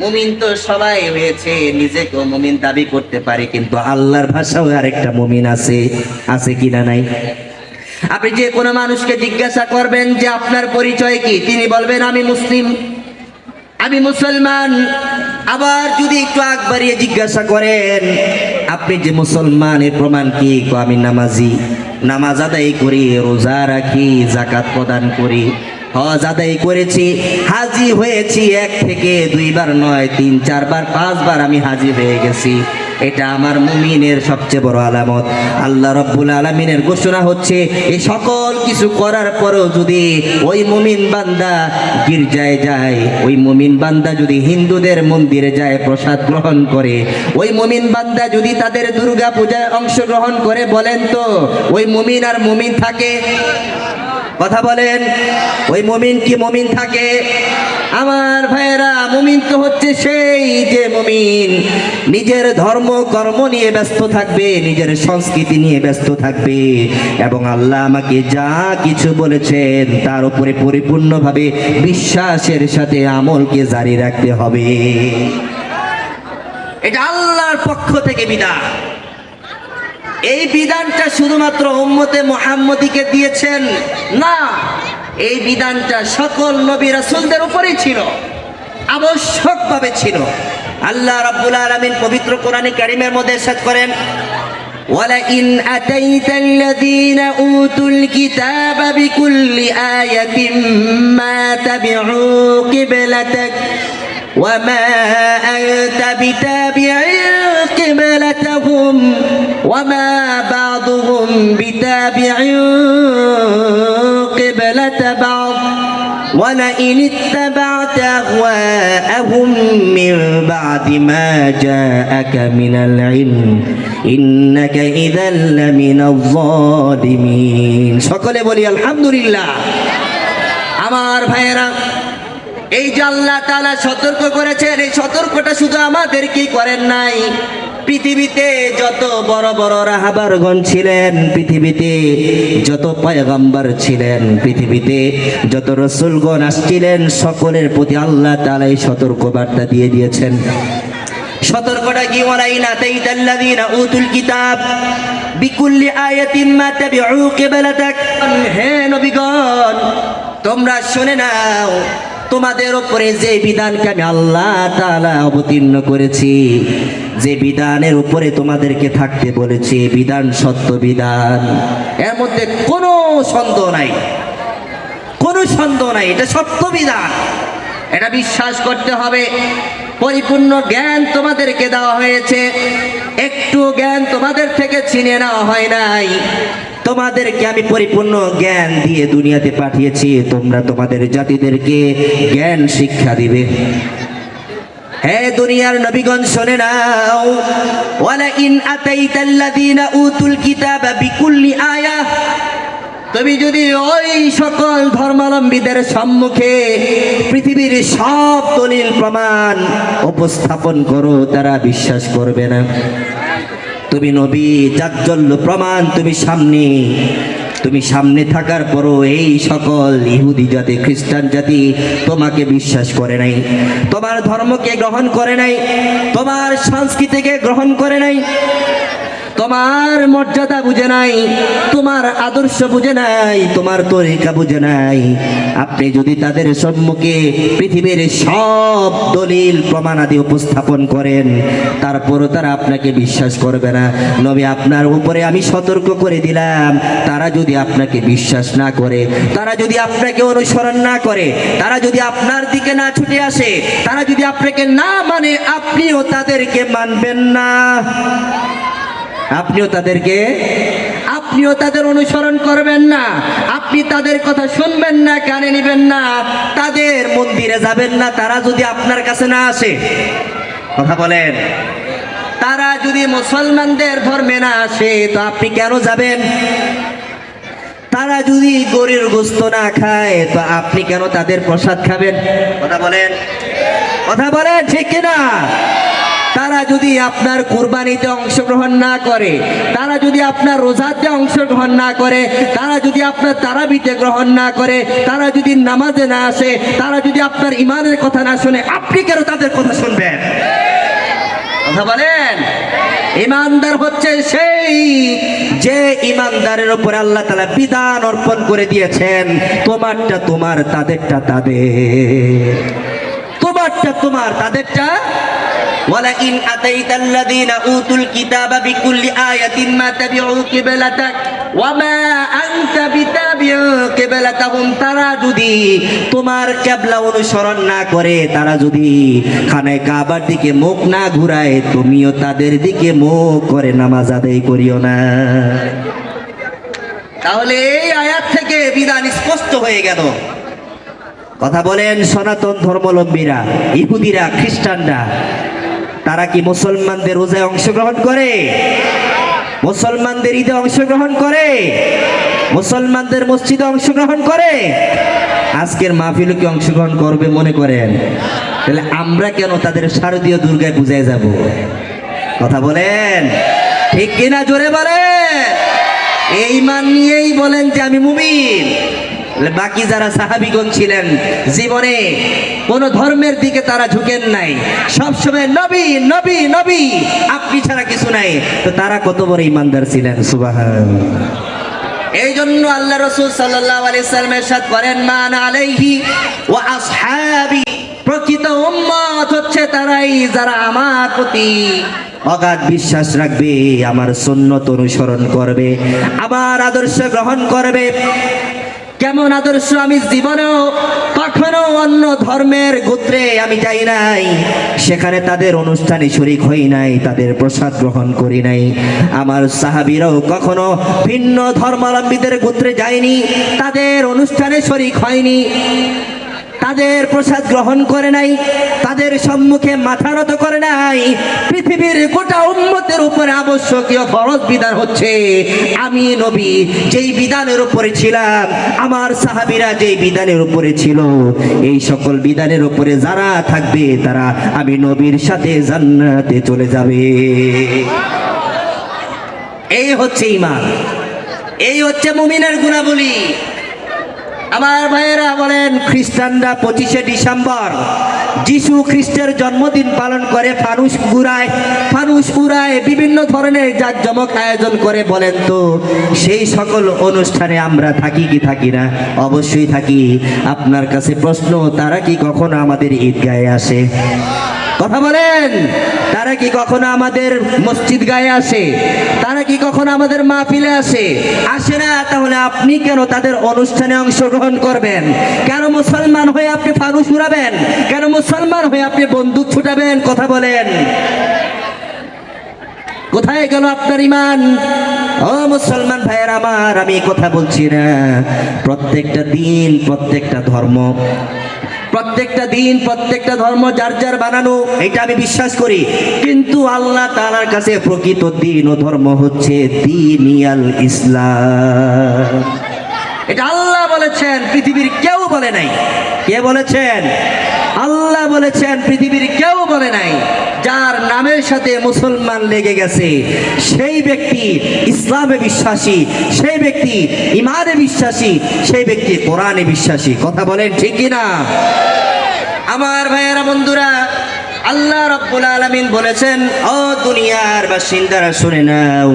মুমিন তো সবাই হয়েছে, নিজেকেও মুমিন দাবি করতে পারে, কিন্তু আল্লাহর ভাষাও আরেকটা মুমিন আছে আছে কিনা নাই? আপনি যে কোনো মানুষকে জিজ্ঞাসা করবেন যে আপনার পরিচয় কি, তিনি বলবেন, আমি মুসলিম, আমি মুসলমান। আবার যদি একটু আগ বাড়িয়ে জিজ্ঞাসা করেন, আপনি যে মুসলমানের প্রমাণ কি? আমি নামাজি। নামাজ আদায় করি, রোজা রাখি জাকাত প্রদান করি। হজ আদায় করেছি, হাজি হয়েছি এক থেকে দুইবার নয়, তিন, চারবার, পাঁচবার আমি হাজি হয়ে গেছি। এটা আমার মুমিনের সবচেয়ে বড় আলামত। আল্লাহ রব্বুল আলমিনের ঘোষণা হচ্ছে এই সকল কিছু করার পরেও যদি ওই মুমিন বান্দা গির্জায় যায়, ওই মুমিন বান্দা যদি হিন্দুদের মন্দিরে যায়, প্রসাদ গ্রহণ করে, ওই মুমিন বান্দা যদি তাদের দুর্গা পূজায় অংশগ্রহণ করে, বলেন তো, ওই মুমিন আর মুমিন থাকে? কথা বলেন, ওই মমিন কি মমিন থাকে? আমার ভাইয়েরা, মমিন তো হচ্ছে সেই যে মমিন, নিজের ধর্ম, কর্ম নিয়ে ব্যস্ত থাকবে, নিজের সংস্কৃতি নিয়ে ব্যস্ত থাকবে, এবং আল্লাহ আমাকে যা কিছু বলেছেন, তার উপরে পরিপূর্ণভাবে বিশ্বাসের সাথে আমলকে জারি রাখতে হবে। এটা আল্লাহর পক্ষ থেকে বিধান এই বিধানটা শুধুমাত্র উম্মতে মোহাম্মদীকে দিয়েছেন না এই বিধানটা সকল নবী রাসূলদের উপরেই ছিল আবশ্যকভাবে ছিল আল্লাহ রাব্বুল আলামিন পবিত্র কোরআনে কারিমের মধ্যে ইরশাদ করেন ولئن أتيت الذين أوتوا الكتاب بكل آية ما تبعوا قبلتك وما أنت بتابع قبلتهم وما بعضهم بتابع قبلة بعض ولئن اتبعت أهواءهم من بعد ما جاءك من العلم إنك إذا لمن الظالمين সকলে বলি আলহামদুলিল্লাহ আমার ভাইয়েরা এই যে আল্লাহ তাআলা সতর্ক করেছেন এই সতর্কটা শুধু আমাদেরকেই করেন নাই পৃথিবীতে যত বড় বড় রাহাবারগণ ছিলেন, পৃথিবীতে যত পয়গম্বর ছিলেন, পৃথিবীতে যত রসুলগণ আসছিলেন, সকলের প্রতি আল্লাহ তালাই সতর্ক বার্তা দিয়ে দিয়েছেন। সতর্কটা কি? ওয়ালাইনা তাইতাল্লাযীনা উতুল কিতাব বিকুল্লি আয়াতিন মা তাবিউ কিবলাতাক। হে নবীগণ, তোমরা শুনে নাও তোমাদের উপরে যে বিধানকে আমি আল্লাহ তাআলা অবতীর্ণ করেছি, যে বিধানের উপরে তোমাদেরকে থাকতে বলেছি, বিধান সত্য বিধান। এর মধ্যে কোনো সন্দেহ নাই। কোনো সন্দেহ নাই, এটা সত্য বিধান। এটা বিশ্বাস করতে হবে। পরিপূর্ণ জ্ঞান তোমাদেরকে দেওয়া হয়েছে। একটু জ্ঞান তোমাদের থেকে ছিনে নেওয়া হয় নাই। তোমাদেরকে আমি পরিপূর্ণ জ্ঞান দিয়ে দুনিয়াতে পাঠিয়েছি। তোমরা তোমাদের জাতিদেরকে জ্ঞান শিক্ষা দিবে। হে দুনিয়ার নবীগণ, শুনে নাও। ইন উতুল তুমি যদি ওই সকল ধর্মাবলম্বীদের সম্মুখে পৃথিবীর সব দলিল প্রমাণ উপস্থাপন করো, তারা বিশ্বাস করবে না। তুমি নবী, জাজ্জল্য প্রমাণ তুমি সামনে। তুমি সামনে থাকার পরও এই সকল ইহুদি জাতি, খ্রিস্টান জাতি তোমাকে বিশ্বাস করে নাই। তোমার ধর্মকে গ্রহণ করে নাই। তোমার সংস্কৃতিকে গ্রহণ করে নাই। তোমার মর্যাদা বুঝে নাই, তোমার আদর্শ বুঝে নাই, তোমার তরিকা বুঝে নাই। আপনি যদি তাদের সম্মুখে পৃথিবীর সব দলিল, প্রমাণাদি উপস্থাপন করেন, তারপরও তারা আপনাকে বিশ্বাস করবে না। নবী, আপনার উপরে আমি সতর্ক করে দিলাম। তারা যদি আপনাকে বিশ্বাস না করে, তারা যদি আপনাকে অনুসরণ না করে, তারা যদি আপনার দিকে না ছুটে আসে, তারা যদি আপনাকে না মানে আপনিও তাদেরকে মানবেন না। আপনিও তাদেরকে আপনিও তাদের অনুসরণ করবেন না। আপনি তাদের কথা শুনবেন না, কানে নেবেন না, তাদের মন্দিরে যাবেন না। তারা যদি আপনার কাছে না আসে, কথা বলেন, তারা যদি মুসলমানদের ধর্মে না আসে, তো আপনি কেন যাবেন? তারা যদি গরির গোস্ত না খায়, তো আপনি কেন তাদের প্রসাদ খাবেন? কথা বলেন কথা বলেন, ঠিক কিনা? তারা যদি আপনার কুরবানিতে অংশগ্রহণ না করে, তারা যদি আপনার রোজাতে অংশগ্রহণ না করে, তারা যদি আপনার তারাবিতে গ্রহণ না করে, তারা যদি নামাজে না আসে, তারা যদি আপনার ইমানের কথা না শুনে, আপনি কেন তাদের কথা শুনবেন? কথা বলেন? ইমানদার হচ্ছে সেই যে ইমানদারের উপর আল্লাহ তালা বিধান অর্পণ করে দিয়েছেন, তোমারটা তোমার, তাদেরটা তাদের। তোমারটা তোমার, তাদেরটা ولئن أتيت الذين أوتوا الكتاب بكل آية ما تبعوا قبلتك وما أنت بتابع قبلتهم তারা যদি তোমার কেবলা অনুসরণ না করে তারা যদি খানায় কাবার দিকে মুখ না ঘুরায় তুমিও তাদের দিকে মুখ করে নামাজ আদায় করিও না তাহলে এই আয়াত থেকে বিধান স্পষ্ট হয়ে গেল কথা বলেন সনাতন ধর্মলম্বীরা ইহুদিরা খ্রিস্টানরা তারা কি মুসলমানদের রোজায় অংশগ্রহণ করে? মুসলমানদের ঈদে অংশগ্রহণ করে? মুসলমানদের মসজিদে অংশগ্রহণ করে? আজকের মাহফিলে কি অংশগ্রহণ করবে মনে করেন? তাহলে আমরা কেন তাদের শারদীয় দুর্গায় পূজায় যাব? কথা বলেন? ঠিক কিনা জোরে বলেন? এই মান নিয়েই বলেন যে আমি মুমিন। বাকি যারা সাহাবিগণ ছিলেন, জীবনে কোন ধর্মের দিকে তারা ঝুঁকেন নাই। সবসময় নবী নবী নবী, আপনি ছাড়া কিছু নাই। তো তারা কত বড় ইমানদার ছিলেন সুবাহ এই জন্য আল্লাহ রসুল সাল্লাহ আলাইসাল্লাম এরশাদ করেন, মান আলাইহি ও আসহাবি। প্রকৃত উম্মত হচ্ছে তারাই যারা আমার প্রতি অগাধ বিশ্বাস রাখবে, আমার সুন্নত অনুসরণ করবে, আমার আদর্শ গ্রহণ করবে। কেমন আদর্শ আমি জীবনেও, কখনো অন্য ধর্মের গোত্রে আমি যাই নাই। সেখানে তাদের অনুষ্ঠানে শরিক হই নাই, তাদের প্রসাদ গ্রহণ করি নাই। আমার সাহাবিরাও কখনো ভিন্ন ধর্মাবলম্বীদের গোত্রে যায়নি, তাদের অনুষ্ঠানে শরিক হয়নি। তাদের প্রসাদ গ্রহণ করে নাই, তাদের সম্মুখে মাথা নত করে নাই। পৃথিবীর গোটা উম্মতের উপরে আবশ্যকীয় ফরজ বিধান হচ্ছে, আমি নবী যেই বিধানের উপরে ছিলাম, আমার সাহাবিরা যেই বিধানের উপরে ছিল। এই সকল বিধানের উপরে যারা থাকবে, তারা আমি নবীর সাথে জান্নাতে চলে যাবে। এই হচ্ছে ইমান এই হচ্ছে মুমিনের গুণাবলী। আমার ভাইয়েরা বলেন, খ্রিস্টানরা পঁচিশে ডিসেম্বর যিশু খ্রিস্টের জন্মদিন পালন করে ফানুস উড়ায় ফানুস উড়ায় বিভিন্ন ধরনের জাঁকজমক আয়োজন করে বলেন তো, সেই সকল অনুষ্ঠানে আমরা থাকি কি থাকি না? অবশ্যই থাকি। আপনার কাছে প্রশ্ন, তারা কি কখনো আমাদের ঈদগাহে আসে? কথা বলেন। তারা কি কখনো আমাদের মসজিদ গায়ে আসে? তারা কি কখনো আমাদের মাহফিলে আসে? আসে না, তাহলে আপনি কেন তাদের অনুষ্ঠানে অংশগ্রহণ করবেন? কেন মুসলমান হয়ে আপনি ফানুস উড়াবেন? কেন মুসলমান হয়ে আপনি বন্দুক ছুটাবেন? কথা বলেন। কোথায় গেল আপনার ইমান? ও মুসলমান ভাইয়ের আমার, আমি কথা বলছি না। প্রত্যেকটা দিন, প্রত্যেকটা ধর্ম। প্রত্যেকটা দিন, প্রত্যেকটা ধর্ম যার যার বানানো, এটা আমি বিশ্বাস করি। কিন্তু আল্লাহ তালার কাছে প্রকৃত দিন ও ধর্ম হচ্ছে দিনিয়াল ইসলাম। এটা আল্লাহ বলেছেন, পৃথিবীর কেউ বলে নাই। কে বলেছেন? আল্লাহ বলেছেন, পৃথিবীর কেউ বলে নাই। যার নামের সাথে মুসলমান লেগে গেছে, সেই ব্যক্তি ইসলামে বিশ্বাসী, সেই ব্যক্তি ইমানে বিশ্বাসী, সেই ব্যক্তি কোরআনে বিশ্বাসী। কথা বলেন ঠিক কিনা আমার ভাইয়েরা, বন্ধুরা, আল্লাহ রব্বুল আলামিন বলেছেন ও দুনিয়ার বাসিন্দারা শুনে নাও।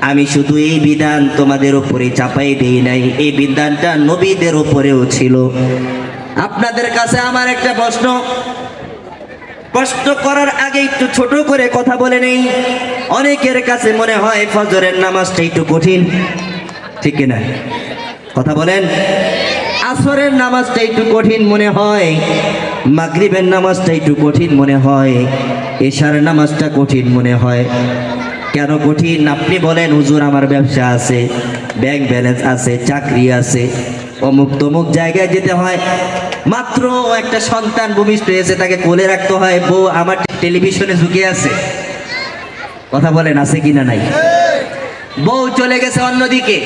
আমি শুধু এই বিধান তোমাদের উপরে চাপাই দেই নাই। এই বিধানটা নবীদের উপরেও ছিল। আপনাদের কাছে আমার একটা প্রশ্ন। প্রশ্ন করার আগে একটু ছোট করে কথা বলে নেই। অনেকের কাছে মনে হয় ফজরের নামাজটা একটু কঠিন। ঠিক না? কথা বলেন। আসরের নামাজটা একটু কঠিন মনে হয়। মাগরিবের নামাজটা একটু কঠিন মনে হয়। এশার নামাজটা কঠিন মনে হয়। কেন কঠিন? আপনি বলেন, হুজুর, আমার ব্যবসা আছে ব্যাংক ব্যালেন্স আছে, চাকরি আছে, অমুক তমুক জায়গায় যেতে হয়। মাত্র একটা সন্তান ভূমিষ্ঠ হয়েছে, তাকে কোলে রাখতে হয়, বউ আমার টেলিভিশনে ঝুঁকে আছে। কথা বলেন, আছে কিনা নাই? বউ চলে গেছে অন্যদিকে।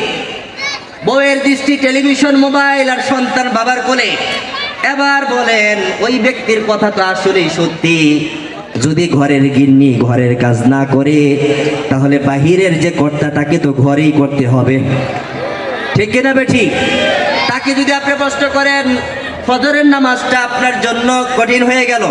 বউয়ের দৃষ্টি টেলিভিশন, মোবাইল আর সন্তান বাবার কোলে। এবার বলেন, ওই ব্যক্তির কথা তো আসলেই সত্যি। যদি ঘরের গিন্নি ঘরের কাজ না করে, তাহলে বাহিরের যে কর্তা, তাকে তো ঘরেই করতে হবে। ঠিক কিনা বেঠি? তাকে যদি আপনি প্রশ্ন করেন, ফজরের নামাজটা আপনার জন্য কঠিন হয়ে গেল।